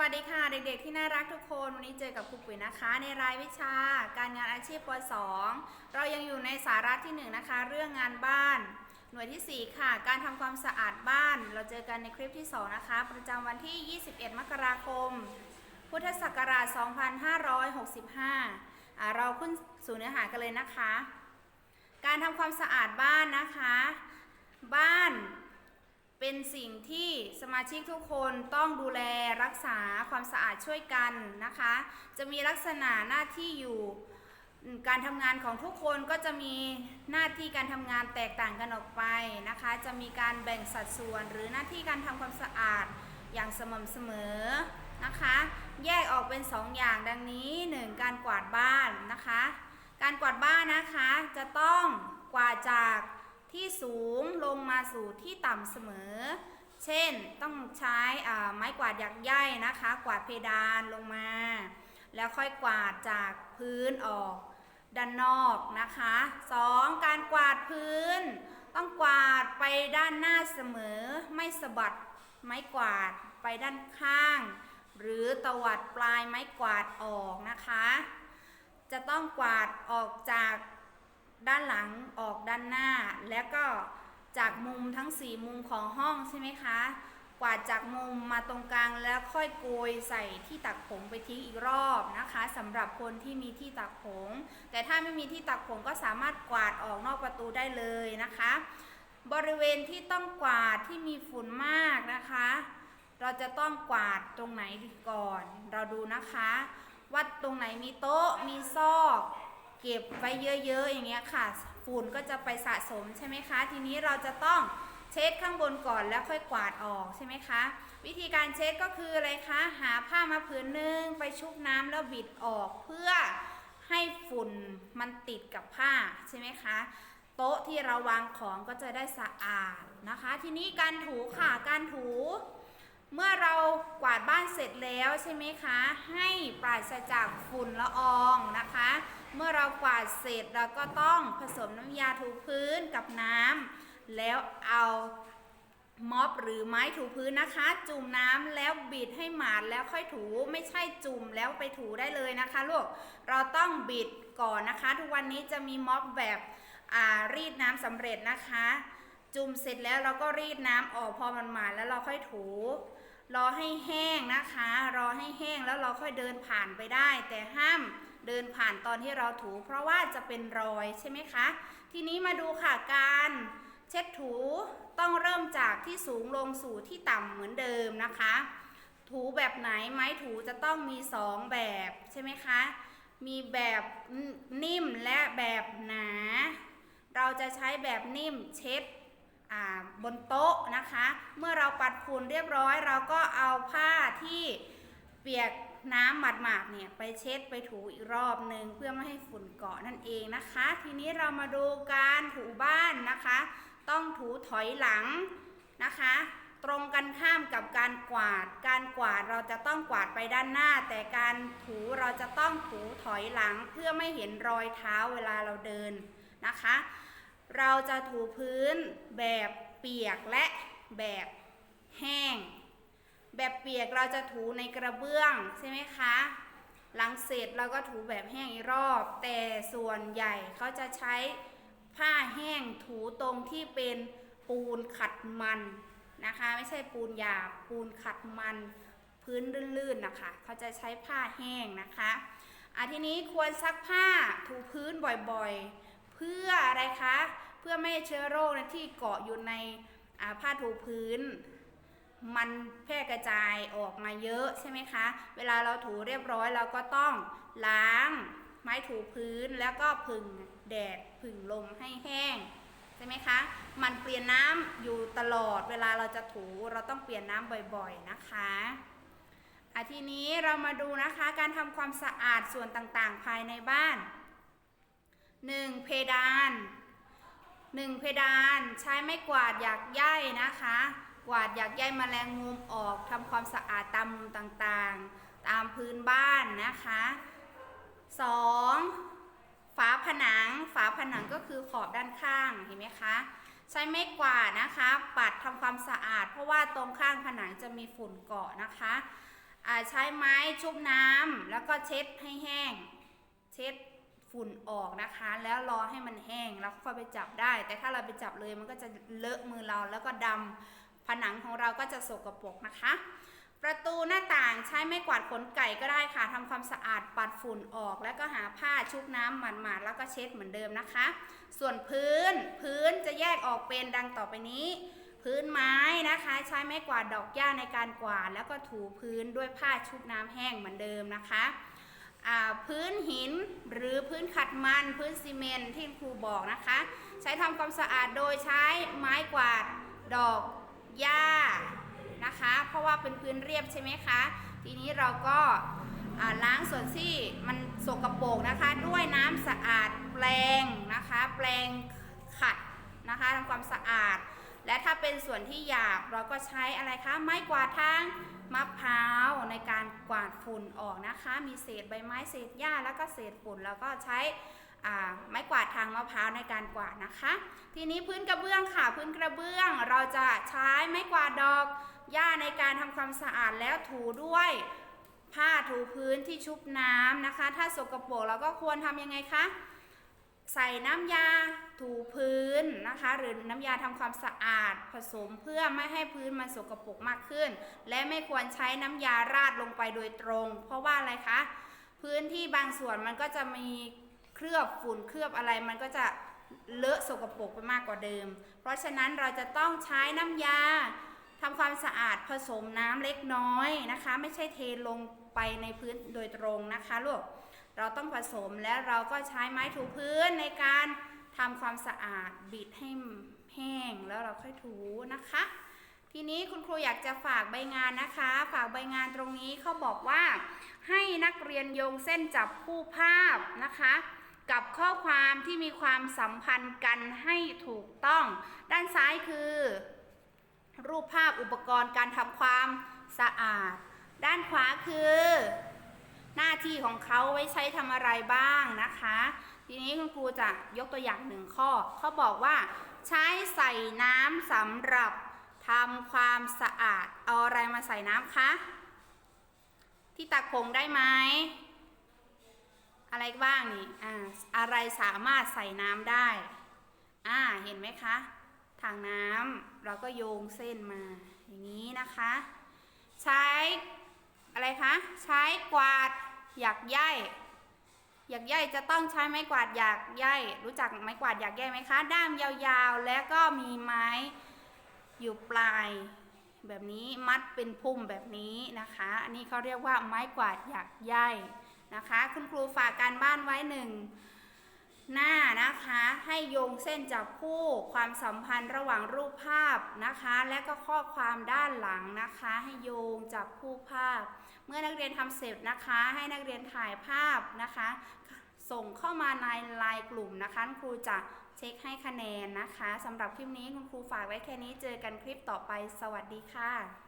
วัสดีค่ะเด็กๆ ที่น่ารักทุกคนวันนี้เจอกับครูปุ๋ยนะคะ ในรายวิชาการงานอาชีพป .2 เรายังอยู่ในสาระที่ 1 นะคะ เรื่องงานบ้าน หน่วยที่ 4 ค่ะ การทำความสะอาดบ้าน เราเจอกันในคลิปที่ 2 นะคะ ประจำวันที่ 21 มกราคม พุทธศักราช 2565 เราขึ้นสู่เนื้อหากันเลยนะคะ การทำความสะอาดบ้านนะคะ บ้าน เป็นสิ่งที่สมาชิกทุกคนต้องดูแลรักษาความสะอาดช่วยกันนะคะ จะมีลักษณะหน้าที่อยู่การทำงานของทุกคนก็จะมีหน้าที่การทำงานแตกต่างกันออกไปนะคะ จะมีการแบ่งสัดส่วนหรือหน้าที่การทำความสะอาดอย่างสม่ำเสมอนะคะ แยกออกเป็น 2อย่างดังนี้ 1. การกวาดบ้านนะคะ การกวาดบ้านนะคะจะต้องกวาดจาก ที่สูงลงมาสู่ที่ต่ำเสมอ เช่นต้องใช้ไม้กวาดหยักใยนะคะ กวาดเพดานลงมา แล้วค่อยกวาดจากพื้นออกด้านนอกนะคะ 2. การกวาดพื้น ต้องกวาดไปด้านหน้าเสมอ ไม่สะบัดไม้กวาดไปด้านข้าง หรือตวัดปลายไม้กวาดออกนะคะ จะต้องกวาดออกจาก ด้านหลังออกด้านหน้า แล้วก็จากมุมทั้ง 4 มุมของห้องใช่ไหมคะ กวาดจากมุมมาตรงกลางแล้วค่อยโกยใส่ที่ตักผงไปทิ้งอีกรอบนะคะสำหรับคนที่มีที่ตักผง แต่ถ้าไม่มีที่ตักผงก็สามารถกวาดออกนอกประตูได้เลยนะคะ บริเวณที่ต้องกวาดที่มีฝุ่นมากนะคะ เราจะต้องกวาดตรงไหนก่อน เราดูนะคะว่าตรงไหนมีโต๊ะมีซอก เก็บไว้เยอะๆอย่างเงี้ยค่ะ ฝุ่นก็จะไปสะสมใช่ไหมคะ ทีนี้เราจะต้องเช็ดข้างบนก่อนแล้วค่อยกวาดออกใช่ไหมคะ วิธีการเช็ดก็คืออะไรคะหาผ้ามาผืนหนึ่งไปชุบน้ำแล้วบิดออกเพื่อให้ฝุ่นมันติดกับผ้าใช่ไหมคะโต๊ะที่เราวางของก็จะได้สะอาดนะคะ ทีนี้การถูค่ะการถู เมื่อเรากวาดบ้านเสร็จแล้วใช่ไหมคะ ให้ปราศจากฝุ่นละอองนะคะ เมื่อเรากวาดเสร็จเราก็ต้องผสมน้ำยาถูพื้นกับน้ำแล้วเอาม็อบหรือไม้ถูพื้นนะคะ จุ่มน้ำแล้วบิดให้หมาดแล้วค่อยถูไม่ใช่จุ่มแล้วไปถูได้เลยนะคะลูกเราต้องบิดก่อนนะคะ ทุกวันนี้จะมีม็อบแบบอ่ารีดน้ำสำเร็จนะคะ จุ่มเสร็จแล้วเราก็รีดน้ำออกพอมันหมาดแล้วเราค่อยถูรอให้แห้งนะคะ รอให้แห้งแล้วเราค่อยเดินผ่านไปได้ แต่ห้าม เดินผ่านตอนที่เราถู เพราะว่าจะเป็นรอยใช่ไหมคะ ทีนี้มาดูค่ะการเช็ดถูต้องเริ่มจากที่สูงลงสู่ที่ต่ำเหมือนเดิมนะคะ ถูแบบไหนไม้ถูจะต้องมีสองแบบใช่ไหมคะ มีแบบนิ่มและแบบหนา เราจะใช้แบบนิ่มเช็ดบนโต๊ะนะคะ เมื่อเราปัดฝุ่นเรียบร้อย เราก็เอาผ้าที่เปียก น้ำหมาดๆเนี่ยไปเช็ดไปถูอีกรอบหนึ่งเพื่อไม่ให้ฝุ่นเกาะนั่นเองนะคะ ทีนี้เรามาดูการถูบ้านนะคะ ต้องถูถอยหลังนะคะ ตรงกันข้ามกับการกวาด การกวาดเราจะต้องกวาดไปด้านหน้า แต่การถูเราจะต้องถูถอยหลังเพื่อไม่เห็นรอยเท้าเวลาเราเดินนะคะ เราจะถูพื้นแบบเปียกและแบบแห้ง แบบเปียกเราจะถูในกระเบื้องใช่ไหมคะ หลังเสร็จเราก็ถูแบบแห้งอีกรอบ แต่ส่วนใหญ่เขาจะใช้ผ้าแห้งถูตรงที่เป็นปูนขัดมันนะคะ ไม่ใช่ปูนหยาบปูนขัดมันพื้นลื่นๆนะคะ เขาจะใช้ผ้าแห้งนะคะอะทีนี้ควรซักผ้าถูพื้นบ่อยๆ เพื่ออะไรคะ เพื่อไม่ให้เชื้อโรคนะที่เกาะอยู่ในผ้าถูพื้น มันแพร่กระจายออกมาเยอะใช่ไหมคะ เวลาเราถูเรียบร้อยเราก็ต้องล้างไม้ถูพื้นแล้วก็ผึ่งแดดผึ่งลมให้แห้งใช่ไหมคะ มันเปลี่ยนน้ำอยู่ตลอด เวลาเราจะถูเราต้องเปลี่ยนน้ำบ่อยๆนะคะอะทีนี้เรามาดูนะคะการทำความสะอาดส่วนต่างๆ ภายในบ้าน 1. เพดาน 1. เพดานใช้ไม้กวาดหยักใยนะคะ กวาดหยักใยแมลงมุมออกทำความสะอาดตามมุมต่างๆ ตามพื้นบ้านนะคะ 2. ฝาผนัง ฝาผนังก็คือขอบด้านข้างเห็นไหมคะใช้ไม้กวาดนะคะ ปัดทำความสะอาด เพราะว่าตรงข้างผนังจะมีฝุ่นเกาะนะคะใช้ไม้ชุบน้ำแล้วก็เช็ดให้แห้ง เช็ดฝุ่นออกนะคะ แล้วรอให้มันแห้งแล้วค่อยไปจับได้ แต่ถ้าเราไปจับเลยมันก็จะเลอะมือเราแล้วก็ดำ ผนังของเราก็จะสกปรกนะคะ ประตูหน้าต่างใช้ไม้กวาดขนไก่ก็ได้ค่ะทำความสะอาดปัดฝุ่นออก แล้วก็หาผ้าชุบน้ำหมาดๆแล้วก็เช็ดเหมือนเดิมนะคะ ส่วนพื้นพื้นจะแยกออกเป็นดังต่อไปนี้พื้นไม้นะคะใช้ไม้กวาดดอกหญ้าในการกวาดแล้วก็ถูพื้นด้วยผ้าชุบน้ำแห้งเหมือนเดิมนะคะพื้นหินหรือพื้นขัดมันพื้นซีเมนที่ครูบอกนะคะ ใช้ทำความสะอาดโดยใช้ไม้กวาดดอก หญ้านะคะ เพราะว่าเป็นพื้นเรียบใช่ไหมคะ ทีนี้เราก็ล้างส่วนที่มันสกปรกนะคะ ด้วยน้ำสะอาดแปลงนะคะ แปลงขัดนะคะทำความสะอาด และถ้าเป็นส่วนที่หยาบเราก็ใช้อะไรคะ ไม้กวาดทางมะพร้าวในการกวาดฝุ่นออกนะคะ มีเศษใบไม้เศษหญ้าแล้วก็เศษฝุ่นแล้วก็ใช้ ไม้กวาดทางมะพร้าวในการกวาดนะคะ ทีนี้พื้นกระเบื้องค่ะพื้นกระเบื้องเราจะใช้ไม้กวาดดอกหญ้าในการทำความสะอาดแล้วถูด้วยผ้าถูพื้นที่ชุบน้ำนะคะ ถ้าสกปรกเราก็ควรทำยังไงคะใส่น้ำยาถูพื้นนะคะ หรือน้ำยาทำความสะอาดผสมเพื่อไม่ให้พื้นมันสกปรกมากขึ้น และไม่ควรใช้น้ำยาราดลงไปโดยตรง เพราะว่าอะไรคะ พื้นที่บางส่วนมันก็จะมี เคลือบฝุ่นเคลือบอะไรมันก็จะเลอะสกปรกไปมากกว่าเดิม เพราะฉะนั้นเราจะต้องใช้น้ำยาทำความสะอาดผสมน้ำเล็กน้อยนะคะ ไม่ใช่เทลงไปในพื้นโดยตรงนะคะลูกเราต้องผสมและเราก็ใช้ไม้ถูพื้นในการทำความสะอาดบิดให้แห้งแล้วเราค่อยถูนะคะ ทีนี้คุณครูอยากจะฝากใบงานนะคะ ฝากใบงานตรงนี้เขาบอกว่า ให้นักเรียนโยงเส้นจับคู่ภาพนะคะ กับข้อความที่มีความสัมพันธ์กันให้ถูกต้อง ด้านซ้ายคือ รูปภาพอุปกรณ์การทำความสะอาด ด้านขวาคือ หน้าที่ของเขาไว้ใช้ทำอะไรบ้างนะคะ ทีนี้คุณครูจะยกตัวอย่างหนึ่งข้อ เขาบอกว่า ใช้ใส่น้ำสำหรับทำความสะอาด เอาอะไรมาใส่น้ำคะ ที่ตักผงได้ไหม อะไรบ้างนี่อ่าอะไรสามารถใส่น้ำได้อ่าเห็นไหมคะถังน้ำเราก็โยงเส้นมาอย่างนี้นะคะ ใช้อะไรคะใช้กวาดหยักใยหยักใยจะต้องใช้ไม้กวาดหยักใยรู้จักไม้กวาดหยักใยไหมคะ ด้ามยาวๆ แล้วก็มีไม้อยู่ปลายแบบนี้มัดเป็นพุ่มแบบนี้นะคะ อันนี้เขาเรียกว่าไม้กวาดหยักใย นะคะ คุณครูฝากการบ้านไว้หนึ่งหน้านะคะให้โยงเส้นจับคู่ความสัมพันธ์ระหว่างรูปภาพนะคะ และก็ข้อความด้านหลังนะคะ ให้โยงจับคู่ภาพ เมื่อนักเรียนทำเสร็จนะคะ ให้นักเรียนถ่ายภาพนะคะ ส่งเข้ามาในไลน์กลุ่มนะคะครูจะเช็คให้คะแนนนะคะสำหรับคลิปนี้คุณครูฝากไว้แค่นี้เจอกันคลิปต่อไป สวัสดีค่ะ